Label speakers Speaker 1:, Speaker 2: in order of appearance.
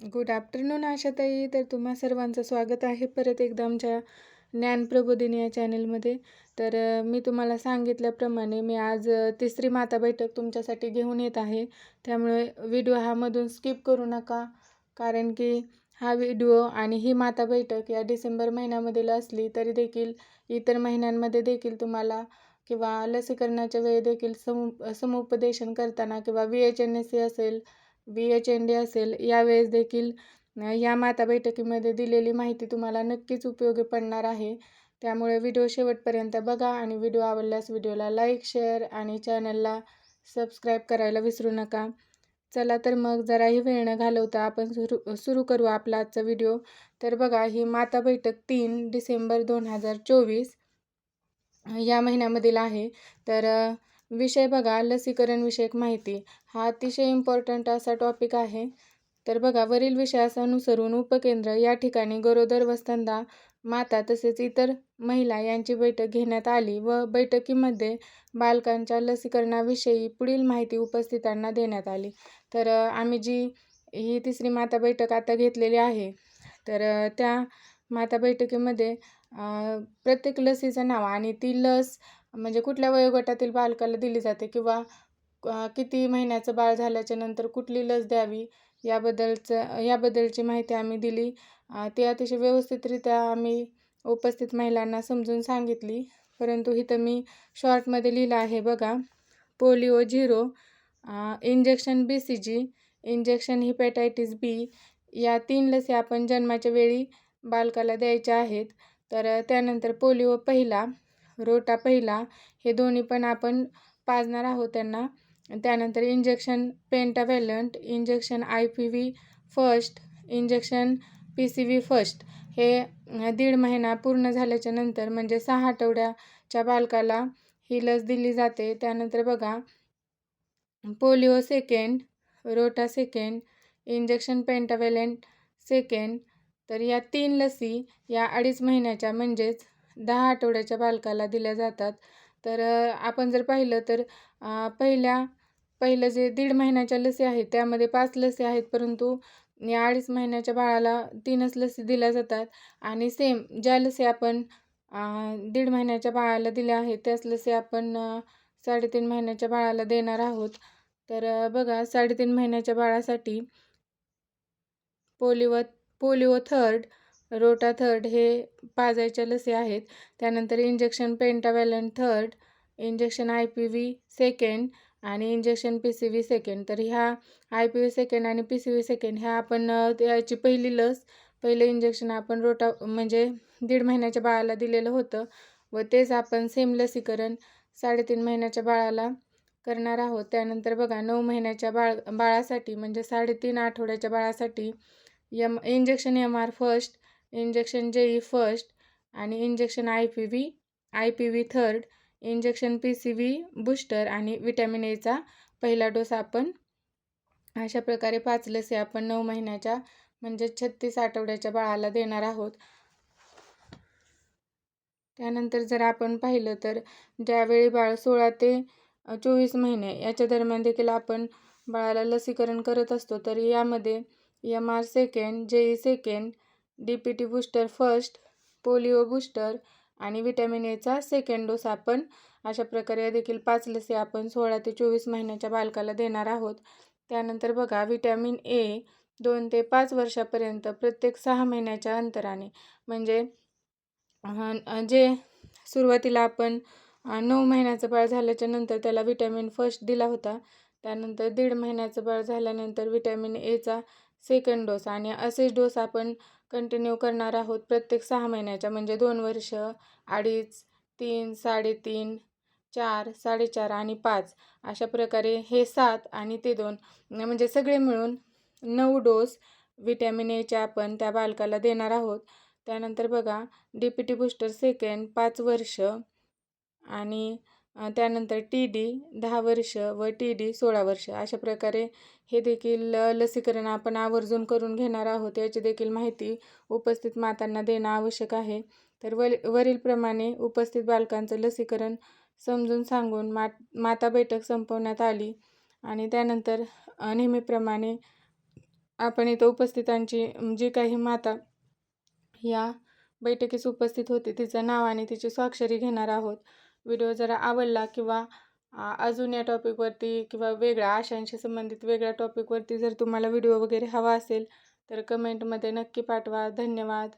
Speaker 1: Good afternoon आशाताई. तर तुम्हा सर्वांचं स्वागत आहे परत एकदा आमच्या ज्ञानप्रबोधिनी या चॅनलमध्ये तर मी तुम्हाला सांगितल्याप्रमाणे मी आज तिसरी माता बैठक तुमच्यासाठी घेऊन येत आहे. त्यामुळे व्हिडिओ हा मधून स्किप करू नका. कारण की हा व्हिडिओ आणि ही माता बैठक या डिसेंबर महिन्यामधील असली तरी देखील इतर महिन्यांमध्ये देखील तुम्हाला किंवा लसीकरणाच्या वेळी देखील समु समुपदेशन करताना किंवा V H N S C असेल व्ही एच एन डी असेल यावेळेस देखील या माता बैठकीमध्ये दिलेली माहिती तुम्हाला नक्कीच उपयोगी पडणार आहे. त्यामुळे व्हिडिओ शेवटपर्यंत बघा आणि व्हिडिओ आवडल्यास व्हिडिओला लाईक शेअर आणि चॅनलला सबस्क्राईब करायला विसरू नका. चला तर मग जराही वेळ न घालवता आपण सुरू सुरू करू आपला आजचा व्हिडिओ. तर बघा ही माता बैठक तीन डिसेंबर दोन हजार चोवीस या महिन्यामधील आहे. तर विषय बघा लसीकरण विषयक माहिती. हा अतिशय इम्पॉर्टंट असा टॉपिक आहे. तर बघा वरील विषयास अनुसरून उपकेंद्र या ठिकाणी गरोदर वस्तंदा माता तसेच इतर महिला यांची बैठक घेण्यात आली व बैठकीमध्ये बालकांच्या लसीकरणाविषयी पुढील माहिती उपस्थितांना देण्यात आली. तर आम्ही जी ही तिसरी माता बैठक आता घेतलेली आहे. तर त्या माता बैठकीमध्ये प्रत्येक लसीचं नाव आणि ती लस म्हणजे कुठल्या वयोगटातील बालकाला दिली जाते किंवा किती महिन्याचं बाळ झाल्याच्यानंतर कुठली लस द्यावी याबद्दलचं याबद्दलची माहिती आम्ही दिली. ती अतिशय व्यवस्थितरित्या आम्ही उपस्थित महिलांना समजून सांगितली. परंतु इथं मी शॉर्टमध्ये लिहिलं आहे बघा polio zero injection B C G injection hepatitis B या तीन लसी आपण जन्माच्या वेळी बालकाला द्यायच्या आहेत. तर त्यानंतर पोलिओ पहिला रोटा पहिला हे दोन्ही पण आपण पाजणार आहोत त्यांना. त्यानंतर injection pentavalent injection I P V first injection P C V first हे दीड महिना पूर्ण झाल्याच्यानंतर म्हणजे सहा आठवड्याच्या बालकाला ही लस दिली जाते. त्यानंतर बघा polio second rota second injection pentavalent second तर या तीन लसी या अडीच महिन्याच्या म्हणजेच दहा आठवड्याच्या बालकाला दिल्या जातात. तर आपण जर पाहिलं तर पहिल्या पहिलं जे दीड महिन्याच्या लसी आहेत त्यामध्ये पाच लसी आहेत परंतु या अडीच महिन्याच्या बाळाला तीनच लसी दिल्या जातात. आणि सेम ज्या लसी आपण दीड महिन्याच्या बाळाला दिल्या आहेत त्याच लसी आपण साडेतीन महिन्याच्या बाळाला देणार आहोत. तर बघा साडेतीन महिन्याच्या बाळासाठी polio polio third rota third हे पाजायच्या लसी आहेत. त्यानंतर injection pentavalent third injection I P V second आणि injection P C V second. तर ह्या आय पी व्ही सेकंड आणि पी सी व्ही सेकंड ह्या आपण याची पहिली लस पहिलं इंजेक्शन आपण रोटा म्हणजे दीड महिन्याच्या बाळाला दिलेलं होतं व तेच आपण सेम लसीकरण साडेतीन महिन्याच्या बाळाला करणार आहोत. त्यानंतर बघा नऊ महिन्याच्या बाळ बाळासाठी म्हणजे साडेतीन आठवड्याच्या बाळासाठी M injection M R first injection J E first आणि injection I P V I P V third injection P C V booster आणि विटॅमिन एचा पहिला डोस आपण अशा प्रकारे पाच लसी आपण नऊ महिन्याच्या म्हणजे छत्तीस आठवड्याच्या बाळाला देणार आहोत. त्यानंतर जर आपण पाहिलं तर ज्यावेळी बाळ सोळा ते चोवीस महिने याच्या दरम्यान देखील आपण बाळाला लसीकरण करत असतो तर यामध्ये M R second J E second D P T booster first polio booster आणि विटॅमिन एचा सेकंड डोस आपण अशा प्रकारे देखील पाच लसी आपण सोळा ते चोवीस महिन्याच्या बालकाला देणार आहोत. त्यानंतर बघा विटॅमिन ए दोन ते पाच वर्षापर्यंत प्रत्येक सहा महिन्याच्या अंतराने म्हणजे जे सुरुवातीला आपण नऊ महिन्याचं बाळ झाल्याच्यानंतर त्याला विटॅमिन फर्स्ट दिला होता. त्यानंतर दीड महिन्याचं बाळ झाल्यानंतर विटॅमिन एचा सेकंड डोस आणि असेच डोस आपण कंटिन्यू करणार आहोत प्रत्येक सहा महिन्याच्या म्हणजे दोन वर्ष अडीच तीन साडेतीन चार साडेचार आणि पाच. अशा प्रकारे हे सात आणि ते दोन म्हणजे सगळे मिळून नऊ डोस विटॅमिन एचे आपण त्या बालकाला देणार आहोत. त्यानंतर बघा D P T booster second पाच वर्ष आणि त्यानंतर टी डी दहा वर्ष व टी डी सोळा वर्ष अशा प्रकारे हे देखील लसीकरण आपण आवर्जून करून घेणार आहोत. याची देखील माहिती उपस्थित मातांना देणं आवश्यक आहे. तर वल वरीलप्रमाणे उपस्थित बालकांचं लसीकरण समजून सांगून मात माता बैठक संपवण्यात आली. आणि त्यानंतर नेहमीप्रमाणे आपण इथं उपस्थितांची जी काही माता या बैठकीस उपस्थित होती तिचं नाव आणि तिची स्वाक्षरी घेणार आहोत. व्हिडिओ जरा आवडला किंवा अजून या टॉपिकवरती किंवा वेगळ्या आशांशी संबंधित वेगळ्या टॉपिकवरती जर तुम्हाला व्हिडिओ वगैरे हवा असेल तर कमेंटमध्ये नक्की पाठवा. धन्यवाद.